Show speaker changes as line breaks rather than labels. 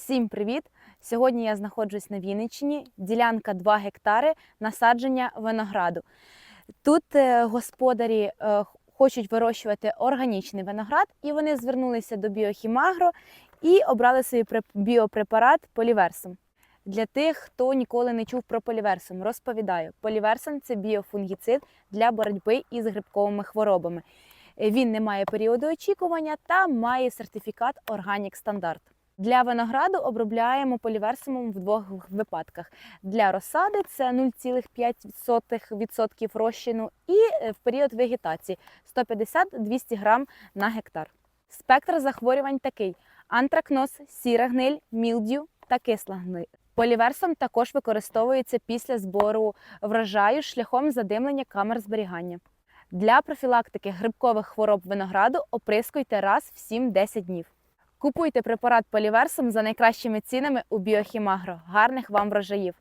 Всім привіт! Сьогодні я знаходжусь на Вінниччині, ділянка 2 гектари насадження винограду. Тут е, господарі е, хочуть вирощувати органічний виноград, і вони звернулися до Біохімагро і обрали собі біопрепарат поліверсум. Для тих, хто ніколи не чув про поліверсум, розповідаю: поліверсум це біофунгіцид для боротьби із грибковими хворобами. Він не має періоду очікування та має сертифікат Organic Standard. Для винограду обробляємо поліверсумом в двох випадках. Для розсади це 0,5% розчину і е, в період вегетації 150-200 грам на гектар. Спектр захворювань такий: антракноз, сіра гниль, мілдю та кисла гниль. Поліверсом також використовується після збору врожаю шляхом задимлення камер зберігання. Для профілактики грибкових хвороб винограду оприскуйте раз в 7-10 днів. Купуйте препарат поліверсом за найкращими цінами у Біохімагро. Гарних вам врожаїв!